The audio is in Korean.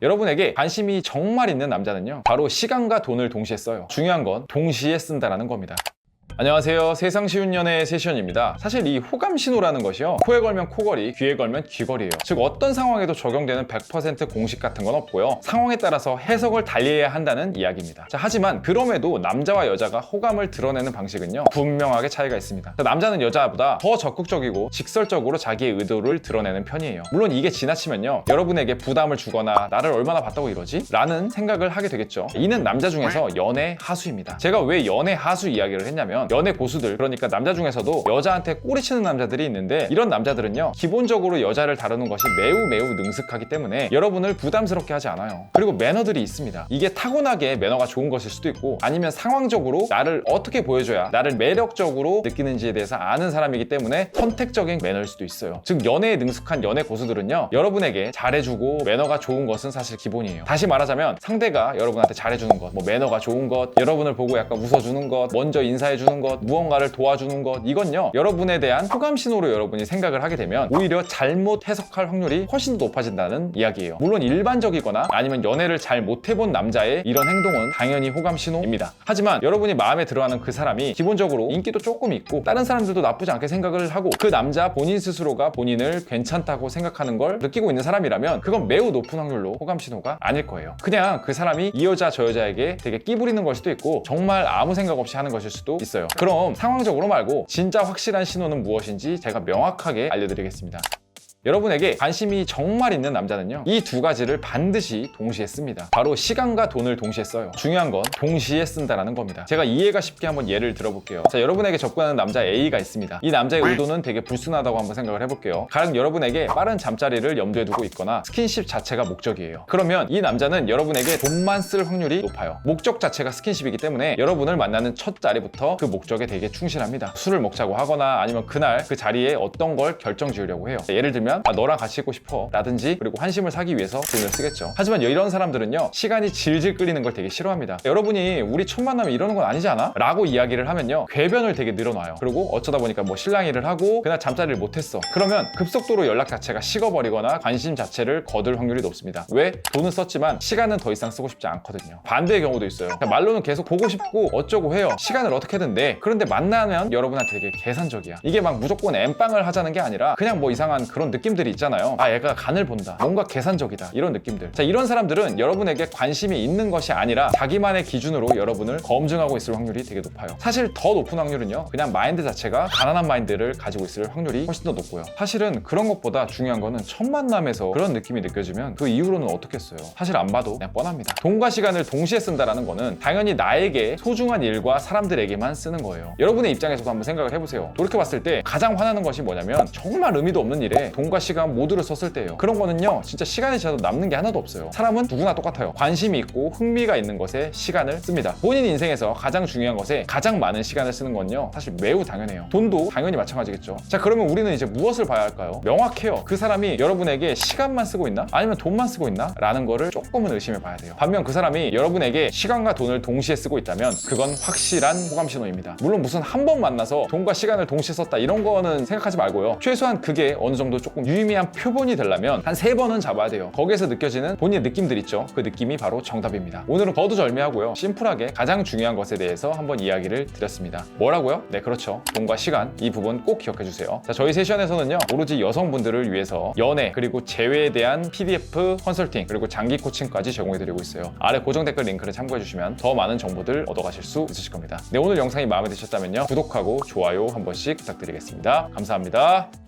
여러분에게 관심이 정말 있는 남자는요 바로 시간과 돈을 동시에 써요. 중요한 건 동시에 쓴다라는 겁니다 안녕하세요. 세상 쉬운 연애 세션입니다. 사실 이 호감 신호라는 것이요. 코에 걸면 코걸이, 귀에 걸면 귀걸이에요. 즉 어떤 상황에도 적용되는 100% 공식 같은 건 없고요. 상황에 따라서 해석을 달리해야 한다는 이야기입니다. 자, 하지만 그럼에도 남자와 여자가 호감을 드러내는 방식은요. 분명하게 차이가 있습니다. 자, 남자는 여자보다 더 적극적이고 직설적으로 자기의 의도를 드러내는 편이에요. 물론 이게 지나치면요. 여러분에게 부담을 주거나 나를 얼마나 봤다고 이러지? 라는 생각을 하게 되겠죠. 이는 남자 중에서 연애 하수입니다. 제가 왜 연애 하수 이야기를 했냐면 연애 고수들. 그러니까 남자 중에서도 여자한테 꼬리 치는 남자들이 있는데 이런 남자들은요 기본적으로 여자를 다루는 것이 매우 매우 능숙하기 때문에 여러분을 부담스럽게 하지 않아요. 그리고 매너들이 있습니다. 이게 타고나게 매너가 좋은 것일 수도 있고 아니면 상황적으로 나를 어떻게 보여줘야 나를 매력적으로 느끼는지에 대해서 아는 사람이기 때문에 선택적인 매너일 수도 있어요. 즉 연애에 능숙한 연애 고수들은요 여러분에게 잘해주고 매너가 좋은 것은 사실 기본이에요. 다시 말하자면 상대가 여러분한테 잘해주는 것, 뭐 매너가 좋은 것, 여러분을 보고 약간 웃어주는 것, 먼저 인사해주는 것, 무언가를 도와주는 것 이건요 여러분에 대한 호감 신호로 여러분이 생각을 하게 되면 오히려 잘못 해석할 확률이 훨씬 더 높아진다는 이야기예요. 물론 일반적이거나 아니면 연애를 잘 못 해본 남자의 이런 행동은 당연히 호감 신호입니다. 하지만 여러분이 마음에 들어하는 그 사람이 기본적으로 인기도 조금 있고 다른 사람들도 나쁘지 않게 생각을 하고 그 남자 본인 스스로가 본인을 괜찮다고 생각하는 걸 느끼고 있는 사람이라면 그건 매우 높은 확률로 호감 신호가 아닐 거예요. 그냥 그 사람이 이 여자 저 여자에게 되게 끼부리는 걸 수도 있고 정말 아무 생각 없이 하는 것일 수도 있어요. 그럼 상황적으로 말고 진짜 확실한 신호는 무엇인지 제가 명확하게 알려드리겠습니다. 여러분에게 관심이 정말 있는 남자는요 이 두 가지를 반드시 동시에 씁니다. 바로 시간과 돈을 동시에 써요. 중요한 건 동시에 쓴다라는 겁니다. 제가 이해가 쉽게 한번 예를 들어볼게요. 자 여러분에게 접근하는 남자 A가 있습니다. 이 남자의 의도는 되게 불순하다고 한번 생각을 해볼게요. 가령 여러분에게 빠른 잠자리를 염두에 두고 있거나 스킨십 자체가 목적이에요. 그러면 이 남자는 여러분에게 돈만 쓸 확률이 높아요. 목적 자체가 스킨십이기 때문에 여러분을 만나는 첫 자리부터 그 목적에 되게 충실합니다. 술을 먹자고 하거나 아니면 그날 그 자리에 어떤 걸 결정 지으려고 해요. 자, 예를 들면 아, 너랑 같이 있고 싶어. 라든지 그리고 환심을 사기 위해서 돈을 쓰겠죠. 하지만 이런 사람들은요 시간이 질질 끌리는 걸 되게 싫어합니다. 여러분이 우리 첫 만나면 이러는 건 아니지 않아? 라고 이야기를 하면요 궤변을 되게 늘어놔요. 그리고 어쩌다 보니까 뭐 일을 하고 그날 잠자리를 못했어. 그러면 급속도로 연락 자체가 식어버리거나 관심 자체를 거둘 확률이 높습니다. 왜? 돈은 썼지만 시간은 더 이상 쓰고 싶지 않거든요. 반대의 경우도 있어요. 그러니까 말로는 계속 보고 싶고 어쩌고 해요. 시간을 어떻게든 내 그런데 만나면 여러분한테 되게 계산적이야. 이게 막 무조건 엠빵을 하자는 게 아니라 그냥 뭐 이상한 그런 느낌 들이 있잖아요. 아 얘가 간을 본다. 뭔가 계산적이다. 이런 느낌들. 자 이런 사람들은 여러분에게 관심이 있는 것이 아니라 자기만의 기준으로 여러분을 검증하고 있을 확률이 되게 높아요. 사실 더 높은 확률은요 그냥 마인드 자체가 가난한 마인드를 가지고 있을 확률이 훨씬 더 높고요. 사실은 그런 것보다 중요한 거는 첫 만남에서 그런 느낌이 느껴지면 그 이후로는 어떻겠어요? 사실 안 봐도 그냥 뻔합니다. 돈과 시간을 동시에 쓴다라는 거는 당연히 나에게 소중한 일과 사람들에게만 쓰는 거예요. 여러분의 입장에서도 한번 생각을 해보세요. 돌이켜봤을 때 가장 화나는 것이 뭐냐면 정말 의미도 없는 일에 돈과 시간 모두를 썼을 때예요. 그런 거는요 진짜 시간이 지나도 남는 게 하나도 없어요. 사람은 누구나 똑같아요. 관심이 있고 흥미가 있는 것에 시간을 씁니다. 본인 인생에서 가장 중요한 것에 가장 많은 시간을 쓰는 건요 사실 매우 당연해요. 돈도 당연히 마찬가지겠죠. 자 그러면 우리는 이제 무엇을 봐야 할까요? 명확해요. 그 사람이 여러분에게 시간만 쓰고 있나? 아니면 돈만 쓰고 있나? 라는 거를 조금은 의심해 봐야 돼요. 반면 그 사람이 여러분에게 시간과 돈을 동시에 쓰고 있다면 그건 확실한 호감 신호입니다. 물론 무슨 한 번 만나서 돈과 시간을 동시에 썼다 이런 거는 생각하지 말고요. 최소한 그게 어느 정도 조금 유의미한 표본이 되려면 한 세 번은 잡아야 돼요. 거기에서 느껴지는 본인의 느낌들 있죠? 그 느낌이 바로 정답입니다. 오늘은 거두절미하고요. 심플하게 가장 중요한 것에 대해서 한번 이야기를 드렸습니다. 뭐라고요? 네 그렇죠. 돈과 시간 이 부분 꼭 기억해 주세요. 자 저희 세션에서는요 오로지 여성분들을 위해서 연애 그리고 재회에 대한 PDF 컨설팅 그리고 장기 코칭까지 제공해 드리고 있어요. 아래 고정 댓글 링크를 참고해 주시면 더 많은 정보들 얻어가실 수 있으실 겁니다. 네 오늘 영상이 마음에 드셨다면요 구독하고 좋아요 한 번씩 부탁드리겠습니다. 감사합니다